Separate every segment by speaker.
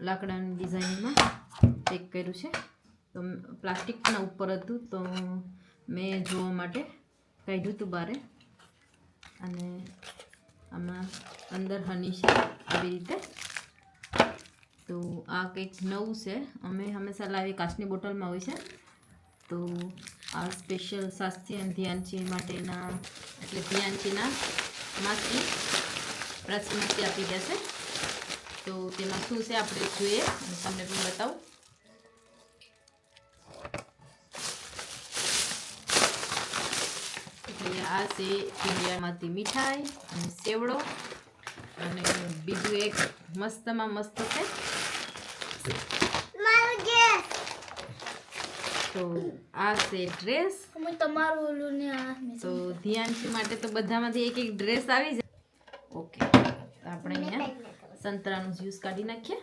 Speaker 1: લાકડાની ડિઝાઇનમાં પેક કર્યું છે. તો પ્લાસ્ટિકના ઉપર હતું તો મેં જોવા માટે કાઢ્યું હતું બારે. અને આમાં અંદર હની છે આવી રીતે. તો આ કંઈક નવું છે. અમે હંમેશા લાવી કાચની બોટલમાં હોય છે. તો આ સ્પેશિયલ શાસ્ત્રી અને ધ્યાનચી માટેના, એટલે ધ્યાનચીના માસી પ્રાચીનથી આપી છે તો તેમાં શું છે આપણે જોઈએ અને તમને પણ બતાવું. એટલે આ છે ઇન્ડિયામાંથી મીઠાઈ અને સેવડો. અને બીજું એક મસ્તમાં મસ્ત છે. તો આ છે ડ્રેસ
Speaker 2: તમારું
Speaker 1: તો ધ્યાનથી માટે તો બધામાંથી એક એક ડ્રેસ આવી જાય ઓકે તો આપણે અહીંયા સંતરાનું જ્યુસ કાઢી નાખીએ.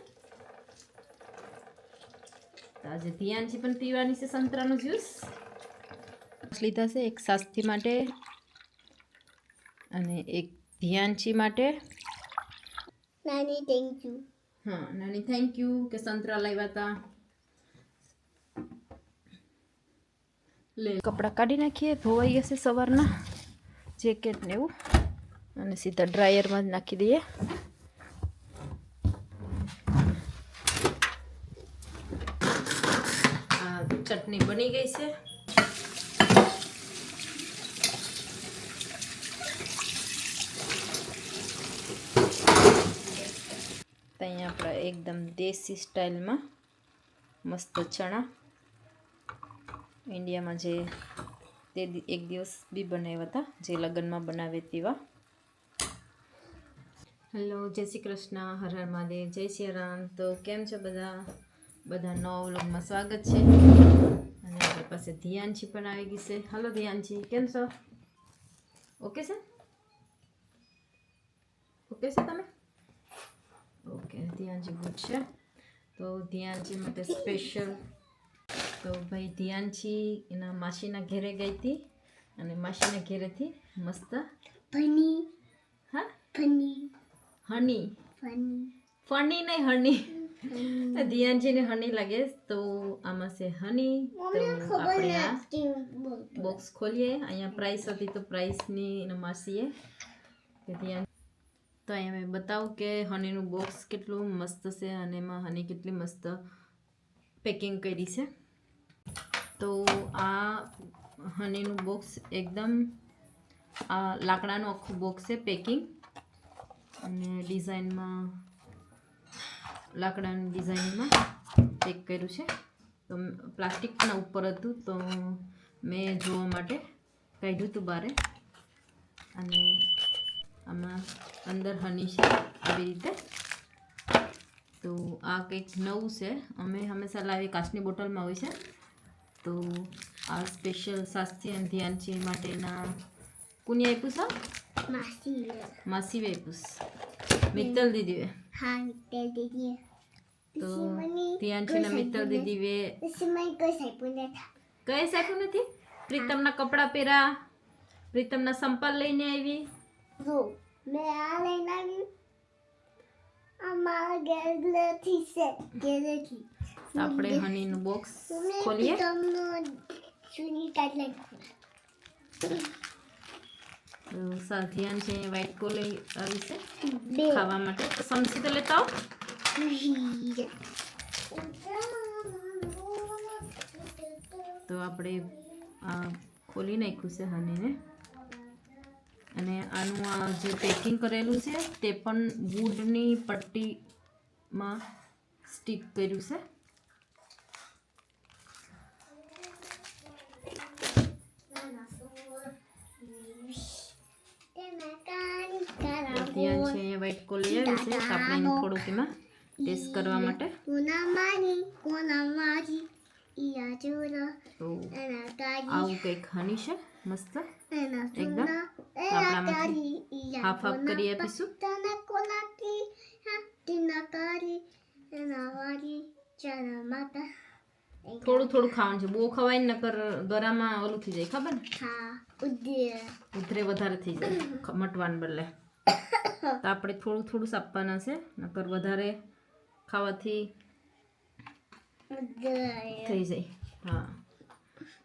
Speaker 1: આજે ધ્યાનથી પણ પીવાની છે સંતરાનું જ્યુસ. લીધા છે એક સાસ્તી માટે અને એક ધ્યાનચી માટે.
Speaker 2: નાની થેન્ક યુ
Speaker 1: હા નાની થેન્ક યુ કે સંતરા લાવ્યા હતા લે કપડાં કાઢી નાખીએ ધોવાઈ જશે સવારના. જેકેટ ને એવું. અને સીધા ડ્રાયરમાં જ નાખી દઈએ આ ચટણી બની ગઈ છે. ત્યાં આપણા એકદમ દેશી સ્ટાઇલમાં મસ્ત ચણા. ઇન્ડિયામાં જે તે એક દિવસ બી બનાવ્યા હતા, જે લગ્નમાં બનાવે તેવા. હેલો, જય શ્રી કૃષ્ણ, હર હર મહાદેવ, જય શ્રી રામ. તો કેમ છો બધા? બધા નવા વ્લોગમાં સ્વાગત છે. આપણી પાસે ધ્યાનજી પણ આવી ગઈ છે. હલો ધ્યાનજી કેમ છો? ઓકે છે? ઓકે છે તમે? ઓકે ધ્યાનજી ગુડ છે. તો ધ્યાનજી માટે સ્પેશિયલ તો ભાઈ ધ્યાનજી એના માસીના ઘેરે ગઈ હતી અને માસીના ઘેરેથી મસ્ત
Speaker 2: ફની
Speaker 1: હા?
Speaker 2: ફની
Speaker 1: હની
Speaker 2: ફની
Speaker 1: ફની નહીં હની ધ્યાનજીને હની લાગે તો આમાં છે હની તો આપણે આ બોક્સ ખોલીએ અહીંયા પ્રાઇસ હતી તો પ્રાઇસની નમાસીએ ધ્યાન તો અહીંયા મેં બતાવું કે હનીનું બોક્સ કેટલું મસ્ત છે અને એમાં હની કેટલી મસ્ત પેકિંગ કરી છે તો આ હનીનું બોક્સ એકદમ આ લાકડાનું આખું બોક્સ છે પેકિંગ અને ડિઝાઇનમાં લાકડાની ડિઝાઇનમાં ચેક કર્યું છે. તો પ્લાસ્ટિકના ઉપર હતું તો મેં જોવા માટે કાઢ્યું હતું બારે. અને આમાં અંદર હની છે આવી રીતે. તો આ કંઈક નવું છે. અમે હંમેશા લાવી કાચની બોટલમાં હોય છે. તો આ સ્પેશિયલ શાસ્ત્રી અને ધ્યાનજી માટેના. કોની આપ્યું છે?
Speaker 2: માસી
Speaker 1: માસી આપ્યું મિત્તલ દીદી
Speaker 2: હા તે દીદી
Speaker 1: તો ધ્યાનચીના મિત્તલ
Speaker 2: કોઈ
Speaker 1: સાપ્યું નથી પ્રીતમના કપડાં પહેરા પ્રીતમના સંપલ લઈને આવી
Speaker 2: જો મેં આ લઈને આવી આ મારા ગેલેથી છે ગેલેથી
Speaker 1: આપણે હનીનું બોક્સ ખોલીએ
Speaker 2: તમને સુની કાઢ
Speaker 1: તો સા ધ્યાન છે વ્હાઈટ કોલે આવી છે ખાવા માટે. સમસી તો લેતા આવો તો આપણે આ ખોલી નાખ્યું છે હનીને અને આનું આ જે પેકિંગ કરેલું છે તે પણ વુડની પટ્ટીમાં સ્ટીક કર્યું છે. ધ્યાન છે અહીંયા વ્હાઈટ કોલી આવી. છે આપણે થોડુંક એમાં ટેસ્ટ કરવા માટે
Speaker 2: એના
Speaker 1: આવું કંઈક હની છે? મસ્ત?
Speaker 2: એના
Speaker 1: એકદમ?
Speaker 2: સુના એના તારી ઈયા
Speaker 1: હાફ હાફ કરી આપીશું.
Speaker 2: કોનાકી હા તીના એના વારી ચાના માતા
Speaker 1: થોડું થોડું ખાવાનું છે. બહુ ખવાય ને નકર ગરામાં ઓલું થઈ જાય ખબર? ને ઉધરે. વધારે થઈ જાય મટવાને બદલે. તો આપણે થોડું થોડું આપવાના છે નકર વધારે ખાવાથી થઈ જાય. હા.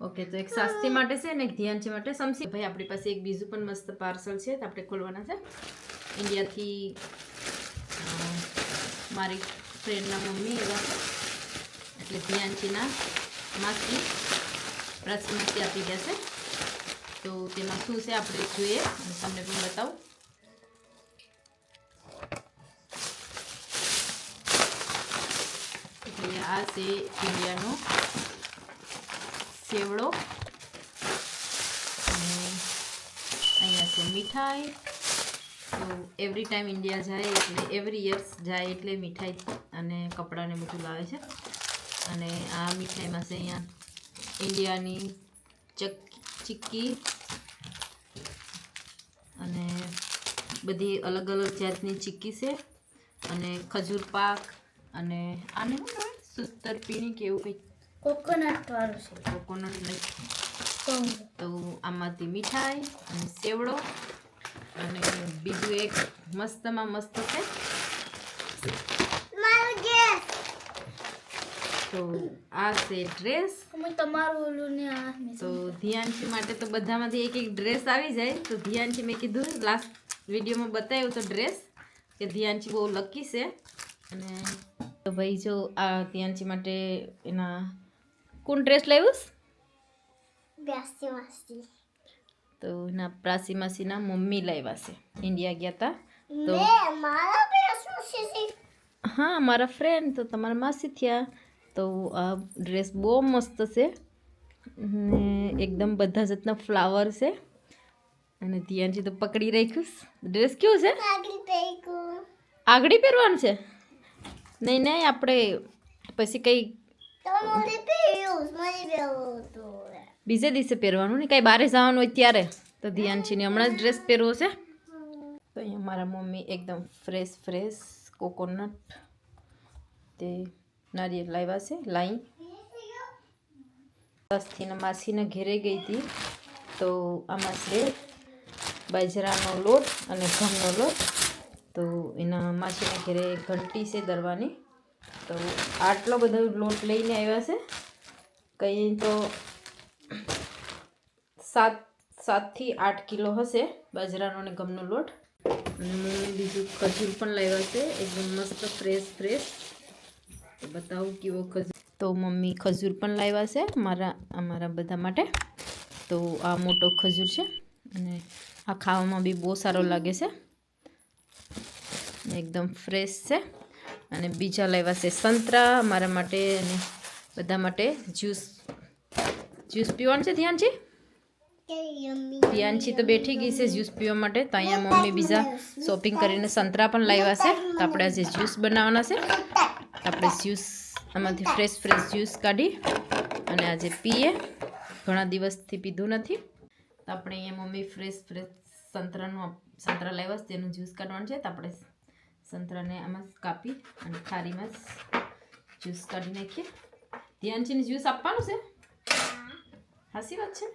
Speaker 1: ઓકે તો એક શાસ્ત્રી માટે છે ને એક ધ્યાનચી માટે. સમસી ભાઈ આપણી પાસે એક બીજું પણ મસ્ત પાર્સલ છે તો આપણે ખોલવાના છે. ઇન્ડિયાથી મારી ફ્રેન્ડના મમ્મી એવા એટલે ધ્યાનચીના માસી પ્રાચીનથી આપી ગયા છે તો તેમાં શું છે આપણે જોઈએ, અને તમને પણ બતાવું. એટલે આ છે ઇન્ડિયાનો સેવડો. અને અહીંયા છે મીઠાઈ. તો એવરી ટાઈમ ઇન્ડિયા જાય એટલે એવરી યર્સ જાય એટલે મીઠાઈ અને કપડાને બધું લાવે છે. અને આ મીઠાઈમાં છે અહીંયા ઇન્ડિયાની ચક ચીક્કી અને બધી અલગ અલગ જાતની ચીક્કી છે અને ખજૂર પાક અને આને શું કહેવાય? સુતર પીણી કે એવું કંઈક
Speaker 2: કોકોનટ વાળું છે.
Speaker 1: કોકોનટ
Speaker 2: કોંગો.
Speaker 1: તો આમાંથી મીઠાઈ અને સેવડો અને બીજું એક મસ્તમાં મસ્ત છે. તો આ છે ડ્રેસ
Speaker 2: હું તમારું ઓલું આ
Speaker 1: તો ધ્યાનથી માટે તો બધામાંથી એક એક ડ્રેસ આવી જાય. તો ધ્યાનથી મેં કીધું લાસ્ટ વિડીયોમાં બતાવ્યું તો ડ્રેસ કે ધ્યાનથી બહુ લકી છે. અને તો ભાઈ જો આ ધ્યાનથી માટે એના કોણ ડ્રેસ લાવ્યું? તો એના પ્રાસી માસીના મમ્મી લાવ્યા છે. ઇન્ડિયા ગયા હતા તો હા મારા ફ્રેન્ડ તો તમારા માસી થયા. તો આ ડ્રેસ બહુ મસ્ત છે. ને એકદમ બધા જાતના ફ્લાવર છે. અને ત્યાંથી તો પકડી રાખ્યું. ડ્રેસ કેવું છે?
Speaker 2: આગળી
Speaker 1: પહેરવાનું છે? નહીં નહીં આપણે પછી કંઈ બીજે દિવસે પહેરવાનું ને કાંઈ બહાર જવાનું હોય ત્યારે. તો ધ્યાનથી હમણાં જ ડ્રેસ પહેરવો છે. તો અહીંયા મારા મમ્મી એકદમ ફ્રેશ ફ્રેશ કોકોનટ તે નારિયેળ લાવ્યા છે લાઈ સસ્તીને માસીને ઘેરે ગઈ હતી. તો આમાં છે બાજરાનો લોટ અને ઘઉંનો લોટ. તો એના માસીના ઘેરે ઘંટી છે દરવાની. તો આટલો બધો લોટ લઈને આવ્યા છે. કંઈ તો સાત, સાતથી આઠ કિલો હશે બાજરાનો અને ઘઉંનો લોટ. અને બીજું ખજૂર પણ લાવ્યા છે. એકદમ મસ્ત ફ્રેશ ફ્રેશ. બતાવું કેવો ખજૂર. તો મમ્મી ખજૂર પણ લાવ્યા છે મારા, અમારા બધા માટે. તો આ મોટો ખજૂર છે અને આ ખાવામાં બી બહુ સારો લાગે છે. એકદમ ફ્રેશ છે. અને બીજા લાવ્યા છે સંતરા મારા માટે અને બધા માટે જ્યુસ જ્યુસ પીવાનું છે
Speaker 2: ધ્યાનજી
Speaker 1: પ્રિયાંશી તો બેઠી ગઈ છે જ્યુસ પીવા માટે. તો અહીંયા મમ્મી બીજા શોપિંગ કરીને સંતરા પણ લાવ્યા છે. તો આપણે આજે જ્યુસ બનાવવાના છે. આપણે જ્યુસ આમાંથી ફ્રેશ ફ્રેશ જ્યુસ કાઢી અને આજે પીએ. ઘણા દિવસથી પીધું નથી. તો આપણે અહીંયા મમ્મી ફ્રેશ ફ્રેશ સંતરાનું સંતરા લાવ્યા છે તેનું જ્યુસ કાઢવાનું છે. તો આપણે સંતરાને આમાં કાપી અને થારીમાં જ્યુસ કાઢી નાખીએ. ધ્યાનથીને જ્યુસ આપવાનું છે? હાસી વાત છે?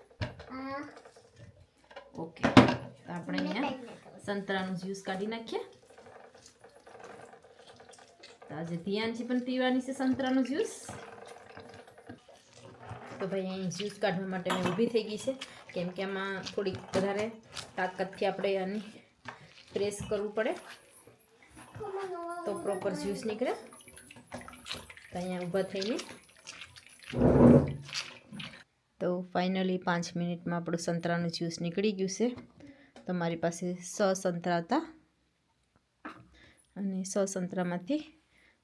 Speaker 1: ઓકે તો આપણે અહીંયા સંતરાનું જ્યુસ કાઢી નાખીએ. આજે ધ્યાનથી પણ પીવાની છે સંતરાનું જ્યુસ. તો ભાઈ અહીં જ્યુસ કાઢવા માટે મેં ઊભી થઈ ગઈ છે. કેમ કે આમાં થોડીક વધારે તાકાતથી આપણે આની પ્રેસ કરવું પડે. તો પ્રોપર જ્યુસ નીકળે. તો અહીંયા ઊભા થઈને. તો ફાઇનલી પાંચ મિનિટમાં આપણું સંતરાનું જ્યુસ નીકળી ગયું છે. તમારી પાસે સ સંતરા હતા. અને સ સંતરામાંથી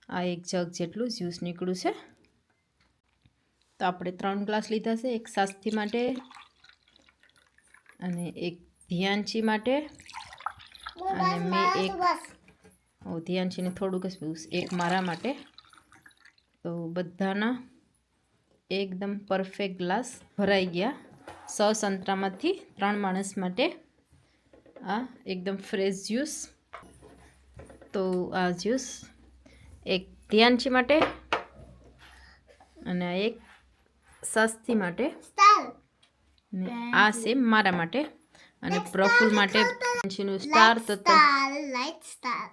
Speaker 1: આ એક જગ જેટલું જ્યુસ નીકળ્યું છે. તો આપણે ત્રણ ગ્લાસ લીધા છે, એક શાસ્તી માટે અને એક ધ્યાનચી માટે. અને મેં એક ઓ, ધ્યાનચીને થોડુંક જ પીવું એક મારા માટે. તો બધાના એકદમ પરફેક્ટ ગ્લાસ ભરાઈ ગયા. સ સંતરામાંથી ત્રણ માણસ માટે આ એકદમ ફ્રેશ જ્યુસ. તો આ જ્યુસ એક ધ્યાનચી માટે અને આ એક સસ્તી માટે. ને આ છે મારા માટે. અને પ્રફુલ માટે ધ્યાનચીનું સ્ટાર તો
Speaker 2: star light star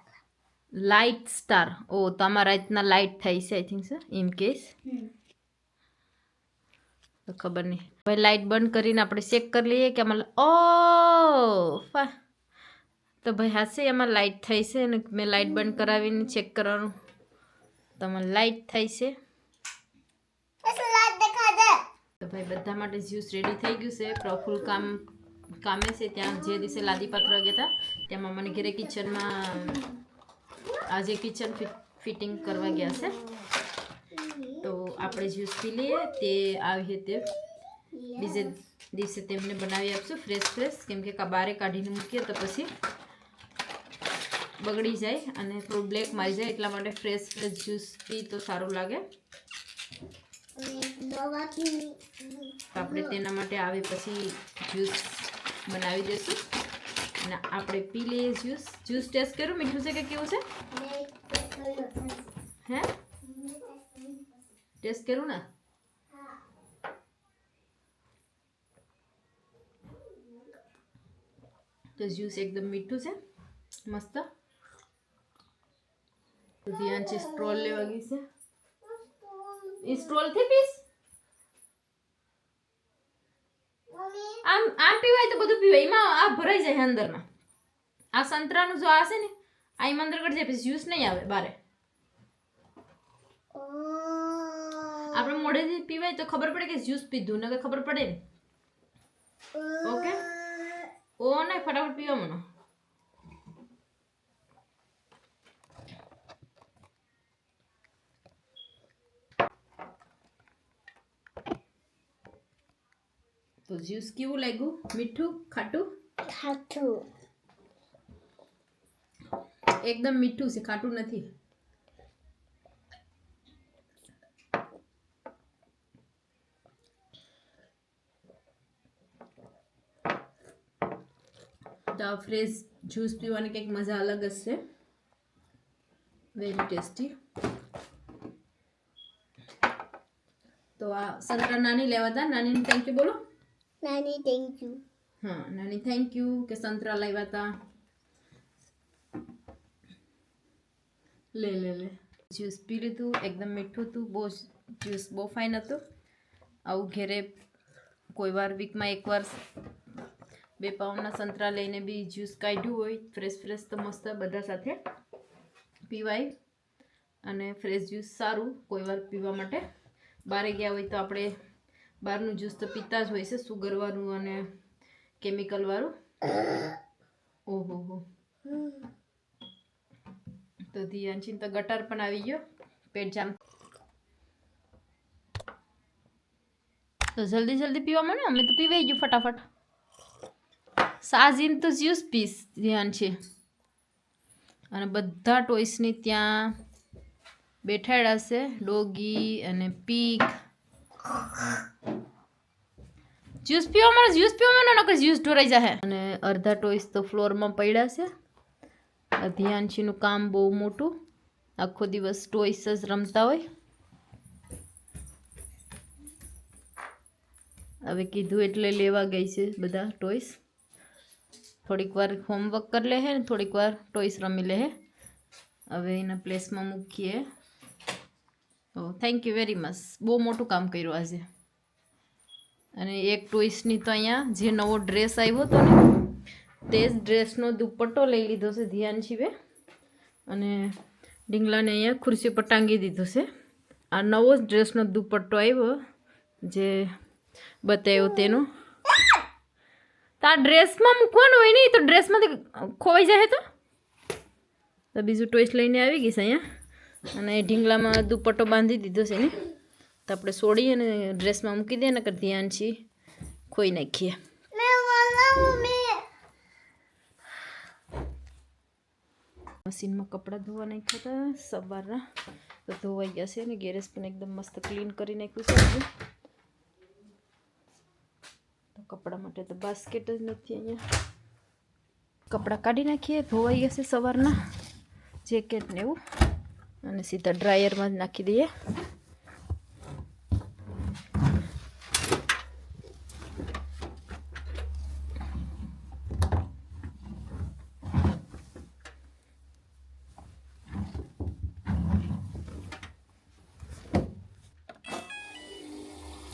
Speaker 1: light star ઓ તો રીતના લાઇટ થાય છે I think sir in case તો ખબર નહીં. હવે લાઇટ બંધ કરીને આપણે ચેક કરી લઈએ કે આમાં ઓ ફા તો ભાઈ હાસે એમાં લાઇટ થઈ છે અને મેં લાઇટ બંધ કરાવીને ચેક કરવાનું. તો લાઈટ લાઇટ થાય છે. તો ભાઈ બધા માટે જ્યુસ રેડી થઈ ગયું છે. પ્રફુલ કામ કામે છે. ત્યાં જે દિવસે લાદી પાત્ર ગયા હતા તેમાં મને ઘરે કિચનમાં આજે કિચન ફિટિંગ કરવા ગયા છે. તો આપણે જ્યુસ પી લઈએ તે આવી તે બીજે દિવસે તેમને બનાવી આપશું ફ્રેશ ફ્રેશ કેમ કે બારે કાઢીને મૂકીએ તો પછી બગડી જાય અને થોડું બ્લેક મારી જાય એટલા માટે ફ્રેશ ફ્રેશ જ્યુસ પી તો સારું લાગે. આપણે તેના માટે આવે પછી જ્યુસ બનાવી દઈશું. અને આપણે પી લઈએ જ્યુસ જ્યુસ ટેસ્ટ કર્યું? મીઠું છે કે કેવું છે? હે? ટેસ્ટ કર્યું ને? તો જ્યુસ એકદમ મીઠું છે. મસ્ત. તો ધ્યાન સ્ટ્રોલ લેવા ગઈ છે. એ સ્ટ્રોલથી પીસ આમ આમ પીવાય તો બધું પીવાય. એમાં આ ભરાઈ જાય અંદરમાં આ સંતરાનું જો આ છે ને આ એમાં અંદર કરી જાય પછી જ્યુસ નહીં આવે બારે. આપણે મોઢેથી પીવાય તો ખબર પડે કે જ્યુસ પીધું નકર ખબર પડે ને. ઓકે? ઓ. નહીં ફટાફટ પીવા મનો. તો જ્યુસ કેવું લાગ્યું મીઠું ખાટું
Speaker 2: ખાતું
Speaker 1: એકદમ મીઠું છે ખાટું નથી તો આ ફ્રેશ જ્યુસ પીવાની કંઈક મજા અલગ જ છે વેરી ટેસ્ટી તો આ સંતરા નાની લેવા હતા નાનીને થેન્ક યુ બોલો
Speaker 2: નાની થેન્ક યુ
Speaker 1: હા નાની થેન્ક યુ કે સંતરા લાવ્યા હતા લે લે લે જ્યુસ પી લીધું એકદમ મીઠું હતું બહુ જ્યુસ બહુ ફાઇન હતું આવું ઘેરે કોઈ વાર વીકમાં એકવાર બે પાઉન્ડના સંતરા લઈને બી જ્યુસ કાઢ્યું હોય ફ્રેશ ફ્રેશ તો મસ્ત બધા સાથે પીવાય અને ફ્રેશ જ્યુસ સારું કોઈ વાર પીવા માટે બહારે ગયા હોય તો આપણે બહારનું જ્યુસ તો પીતા જ હોય છે, સુગરવાળું અને કેમિકલવાળું ઓહો હો. તો ધ્યાનચીન તો ગટર પણ આવી ગયો, પેટ જામ. તો જલ્દી જલ્દી પીવા માંડો, અમે તો પીવાઈ ગયું ફટાફટ. સાજીન તો જ્યુસ પીસ, ધ્યાન છે. અને બધા ટોયસની ત્યાં બેઠાડા છે, ડોગી અને પીક. જ્યુસ પીવા મને જ્યુસ પીવા મને નકર જ્યુસ ઢોરાઈ જાય અને અડધા ટોયસ તો ફ્લોરમાં પડ્યા છે. ધ્યાનશીનું કામ બહુ મોટું. આખો દિવસ ટોઈસ જ રમતા હોય. હવે કીધું એટલે લેવા ગઈ છે બધા ટોયસ થોડીક વાર હોમવર્ક કરી લે ને થોડીક વાર ટોયસ રમી લે હવે એના પ્લેસમાં મૂકીએ. Oh thank you very much બહુ મોટું કામ કર્યું આજે. અને એક ટોઈસની તો અહીંયા જે નવો ડ્રેસ આવ્યો હતો ને, તે જ ડ્રેસનો દુપટ્ટો લઈ લીધો છે ધ્યાન શિવે અને ડીંગલાને અહીંયા ખુરશી પર ટાંગી દીધો છે. આ નવો જ ડ્રેસનો દુપટ્ટો આવ્યો, જે બતાવ્યો તેનો. તો ડ્રેસમાં મૂકવાનું હોય નહીં, તો ડ્રેસમાંથી ખોવાઈ જાય તો. તો બીજું ટોઈસ લઈને આવી ગઈ અહીંયા. અને ઢીંગલામાં દુપટ્ટો બાંધી દીધો છે ને, તો આપણે છોડી અને ડ્રેસમાં મૂકી દઈએ ને કર ધ્યાન છીએ ખોઈ નાખીએ. મશીનમાં કપડાં ધોવા નાખ્યા હતા સવારના, તો ધોવાઈ ગયા છે અને ગેરેજ પણ એકદમ મસ્ત ક્લીન કરી નાખ્યું છે તો કપડાં માટે તો બાસ્કેટ જ નથી અહીંયા. કપડાં કાઢી નાખીએ, ધોવાઈ ગયા છે સવારના, જેકેટ ને એવું. અને સીધા ડ્રાયરમાં જ નાખી દઈએ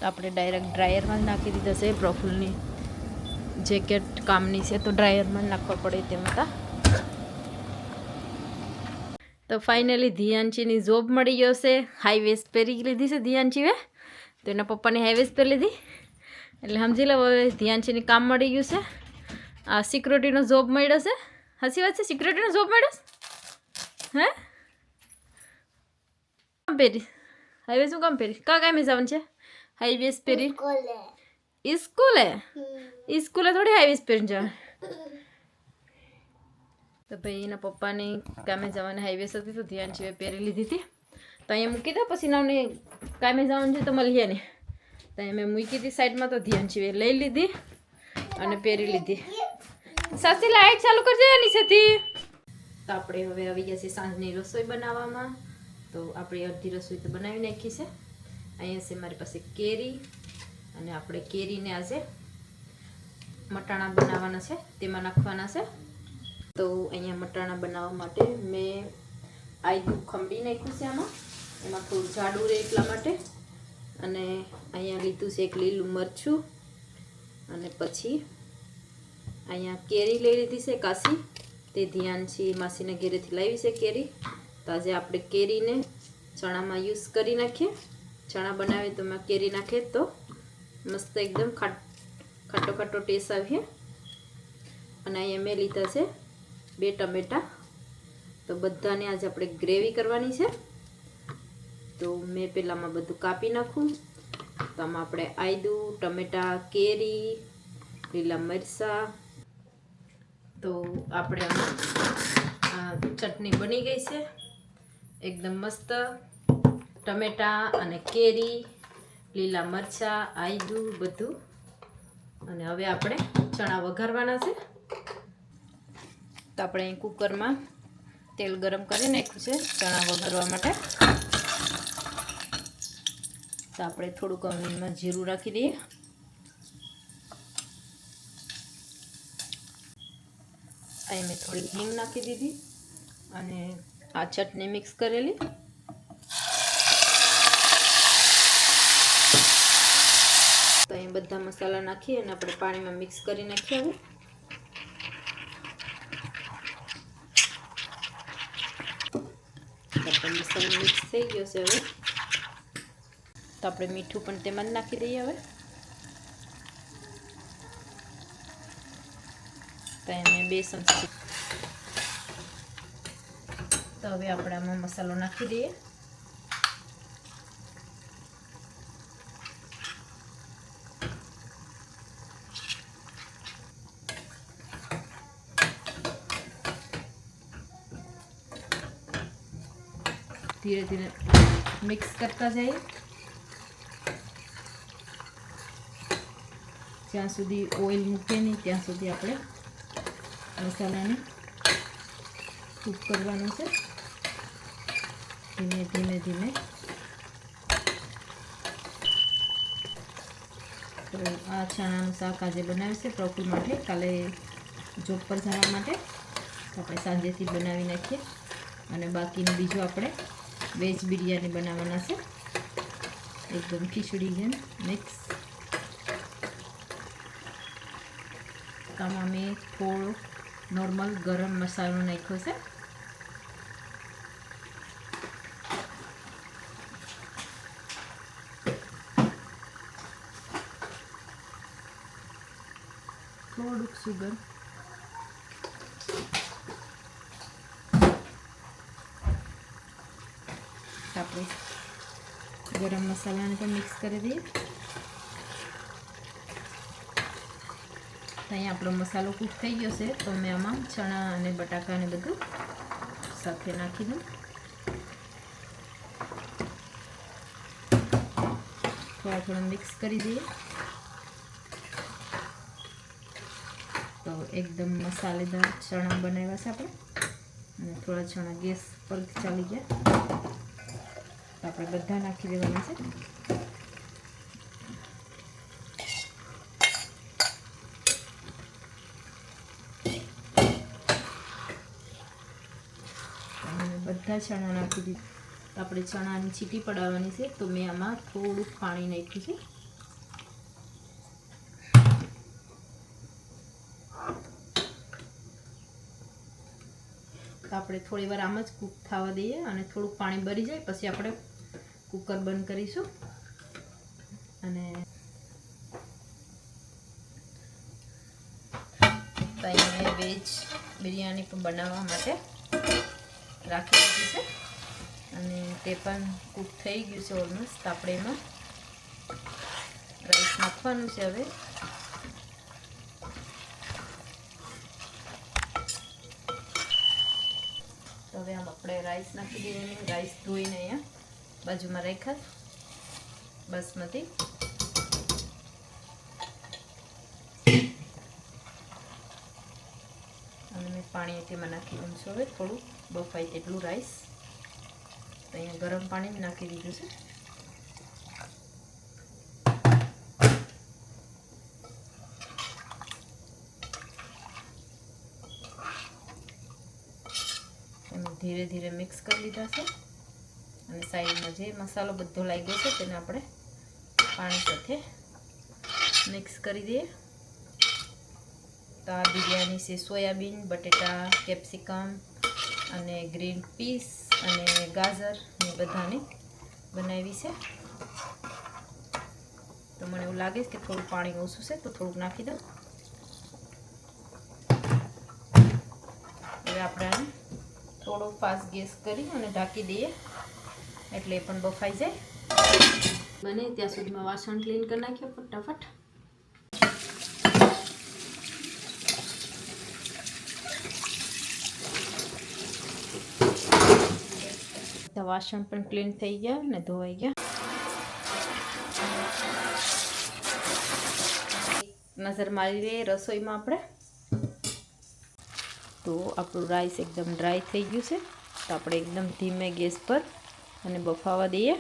Speaker 1: આપણે ડાયરેક્ટ ડ્રાયરમાં જ નાખી દીધા છે પ્રફુલની જેકેટ કામની છે, તો ડ્રાયરમાં જ નાખવા પડે તેમ હતા તો ફાઇનલી ધ્યાનચીની જોબ મળી ગયો છે. હાઈવેસ પહેરી લીધી છે ધ્યાનચીએ તો એના પપ્પાની વેસ્ટ પહેરી લીધી. એટલે સમજી લો હવે ધ્યાનચીની કામ મળી ગયું છે. આ સિક્યુરિટીનો જોબ મળ્યો છે. હસી વાત છે? સિક્યુરિટીનો જોબ મળ્યો છે? હે? કામ પહેરી? હાઈવે શું કામ પહેરી? કા કામે જવાનું છે? હાઈવેસ પહેરી?
Speaker 2: સ્કૂલે
Speaker 1: સ્કૂલે સ્કૂલે થોડી હાઈવેસ પહેરી જવાનું. તો ભાઈ એના પપ્પાની કામે જવાના હાઈવે હતી તો ધ્યાન છે પહેરી લીધી હતી. તો અહીંયા મૂકી દો, પછી નામને કામે જવાનું છે તો મળીએ ને. તો મેં મૂકી હતી સાઈડમાં તો ધ્યાન છે લઈ લીધી અને પહેરી લીધી. સાસી લાઈટ ચાલુ કરજે નીચેથી તો આપણે હવે આવી ગયા છે સાંજની રસોઈ બનાવવામાં. તો આપણે અડધી રસોઈ તો બનાવી નાખી છે. અહીંયા છે મારી પાસે કેરી અને આપણે કેરીને આજે મટાણા બનાવવાના છે, તેમાં નાખવાના છે. તો અહીંયા મટાણા બનાવવા માટે મેં આયદું ખંભી નાખ્યું છે આમાં. એમાં થોડું જાડું રહે એટલા માટે. અને અહીંયા લીધું છે એક લીલું મરચું. અને પછી અહીંયા કેરી લઈ લીધી છે કાશી. તે ધ્યાનથી માસીને ઘેરેથી લાવી છે કેરી. તો આજે આપણે કેરીને ચણામાં યુઝ કરી નાખીએ. ચણા બનાવીએ તો એમાં કેરી નાખીએ તો મસ્ત એકદમ ખાટ ખાટો ખાટો ટેસ્ટ આવીએ. અને અહીંયા મેં લીધા છે બે ટમેટાં. તો બધાને આજે આપણે ગ્રેવી કરવાની છે. તો મેં પહેલાંમાં બધું કાપી નાખું. તો આમાં આપણે આયદું, ટમેટાં, કેરી, લીલા મરચાં. તો આપણે આમાં ચટણી બની ગઈ છે. એકદમ મસ્ત. ટમેટાં અને કેરી, લીલા મરચાં, આયદું બધું. અને હવે આપણે ચણા વઘારવાના છે. તો આપણે અહીં કુકરમાં તેલ ગરમ કરી નાખ્યું છે ચણા વઘારવા માટે. તો આપણે થોડુંક અમીનમાં જીરું રાખી દઈએ. અહીં મેં થોડી હિંગ નાખી દીધી અને આ ચટણી મિક્સ કરેલી. તો અહીં બધા મસાલા નાખી અને આપણે પાણીમાં મિક્સ કરી નાખીએ હવે તો આપણે મસાલો મિક્સ થઈ ગયો છે હવે. તો આપણે મીઠું પણ તેમાં નાખી દઈએ હવે. તો એને બે તો હવે આપણે આમાં મસાલો નાખી દઈએ. ધીરે ધીરે મિક્સ કરતા જઈએ. જ્યાં સુધી ઓઇલ મૂકે નહીં, ત્યાં સુધી આપણે મસાલાને કૂક કરવાનું છે. ધીમે ધીમે ધીમે. તો આ ચણાનું શાક આજે બનાવ્યું છે પ્રોપર માટે. કાલે જોબ પર જવા માટે. આપણે સાંજેથી બનાવી નાખીએ. અને બાકીનું બીજું આપણે વેજ બિરયાની બનાવવાના છે. એકદમ ખીચડી જેમ, મિક્સ. આમાં મેં થોડો નોર્મલ ગરમ મસાલો નાખ્યો છે. થોડુંક સુગર. આપણે ગરમ મસાલાને પણ મિક્સ કરી દઈએ. અહીંયા આપણો મસાલો કૂક થઈ ગયો છે. તો મેં આમાં ચણા અને બટાકા ને બધું સાથે નાખી દઉં. થોડા થોડા મિક્સ કરી દઈએ. તો એકદમ મસાલેદાર ચણા બનાવ્યા છે આપણે. અને થોડા ચણા ગેસ પર ચાલી ગયા. તો આપણે બધા નાખી દેવાના છે. બધા ચણા નાખી દીધું. તો આપણે ચણાની છીટી પડાવવાની છે, તો મેં આમાં થોડુંક પાણી નાખ્યું છે. આપણે થોડી વાર આમ જ કૂક થવા દઈએ અને થોડુંક પાણી બરી જાય, પછી આપણે કુકર બંધ કરીશું. અને તો વેજ બિરયાની પણ બનાવવા માટે રાખી દીધી છે. અને તે પણ કૂક થઈ ગયું છે ઓલમોસ્ટ આપણે એમાં રાઈસ નાખવાનું છે હવે. તો હવે આમ આપણે રાઈસ નાખી દઈએ રાઈસ ધોઈને અહીંયા બાજુમાં રાખ્યા. બાસમતી અને મેં પાણી તેમાં નાખી દઉં છું હવે, થોડું બફાય તેટલું રાઈસ. અહીંયા ગરમ પાણી નાખી દીધું છે. ધીરે ધીરે મિક્સ કરી લીધા છે. અને સાઈડમાં જે મસાલો બધો લાગ્યો છે તેને આપણે પાણી સાથે મિક્સ કરી દઈએ. તો આ બિરયાની છે સોયાબીન, બટેટા, કેપ્સિકમ અને ગ્રીન પીસ અને ગાજર ને બધાની બનાવી છે. તો મને એવું લાગે છે કે થોડું પાણી ઓછું છે, તો થોડુંક નાખી દઉં. હવે આપણે થોડો ફાસ્ટ ગેસ કરી અને ઢાંકી દઈએ. એટલે એ પણ બફાઈ જાય. બને ત્યાં સુધીમાં વાસણ ક્લીન કરી નાખ્યો ફટાફટ. વાસણ પણ ક્લીન થઈ ગયા અને ધોવાઈ ગયા. નજર મારી લઈએ રસોઈમાં આપણે. તો આપણું રાઈસ એકદમ ડ્રાય થઈ ગયું છે. તો આપણે એકદમ ધીમે ગેસ પર અને બફાવા દઈએ.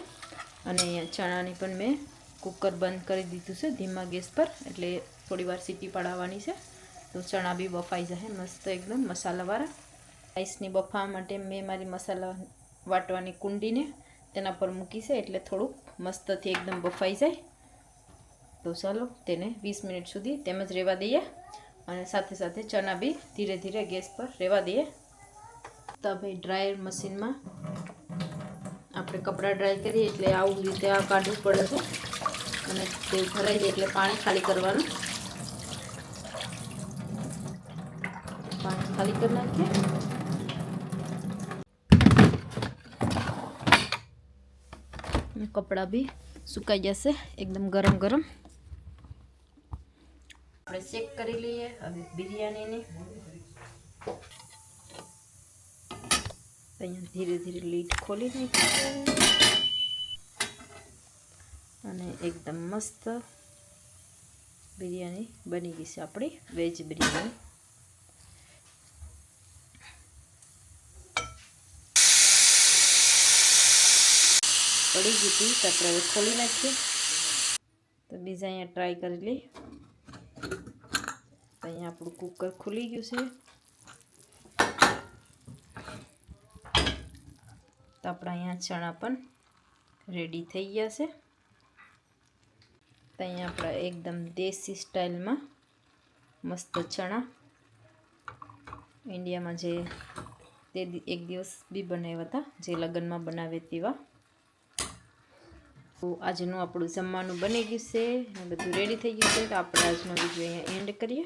Speaker 1: અને અહીંયા ચણાની પણ મેં કુકર બંધ કરી દીધું છે ધીમા ગેસ પર. એટલે થોડી વાર સીટી પડાવવાની છે. તો ચણા બી બફાઈ જાય મસ્ત એકદમ મસાલાવાળા. રાઈસની બફાવા માટે મેં મારી મસાલા વાટવાની કુંડીને તેના પર મૂકી છે. એટલે થોડુંક મસ્તથી એકદમ બફાઈ જાય. તો ચાલો તેને વીસ મિનિટ સુધી તેમજ રહેવા દઈએ. અને સાથે સાથે ચણા બી ધીરે ધીરે ગેસ પર રહેવા દઈએ. તો ભાઈ ડ્રાયર મશીનમાં આપણે કપડાં ડ્રાય કરીએ એટલે આવું રીતે આ કાઢવું પડે છે. અને તે ભરાઈ જાય એટલે પાણી ખાલી કરવાનું. પાણી ખાલી કરી નાખીએ. કપડાં બી સુકાઈ જશે એકદમ ગરમ ગરમ. આપણે ચેક કરી લઈએ હવે બિરયાનીની. અહીંયા ધીરે ધીરે લીટ ખોલી નાખીશું. અને એકદમ મસ્ત બિરયાની બની ગઈ છે આપણી, વેજ બિરયાની. પડી ગઈ હતી, તો આપણે હવે ખોલી નાખીએ. તો બીજા અહીંયા ટ્રાય કરી લઈએ. અહીંયા આપણું કુકર ખુલી ગયું છે. તો આપણા અહીંયા ચણા પણ રેડી થઈ ગયા છે. તો અહીંયા આપણા એકદમ દેશી સ્ટાઇલમાં મસ્ત ચણા ઇન્ડિયામાં જે તે એક દિવસ બી બનાવ્યા હતા, જે લગ્નમાં બનાવે તેવા. તો આજનું આપણું જમવાનું બની ગયું છે બધું રેડી થઈ ગયું છે, તો આપણે આજનો વીડિયો અહીંયા એન્ડ કરીએ.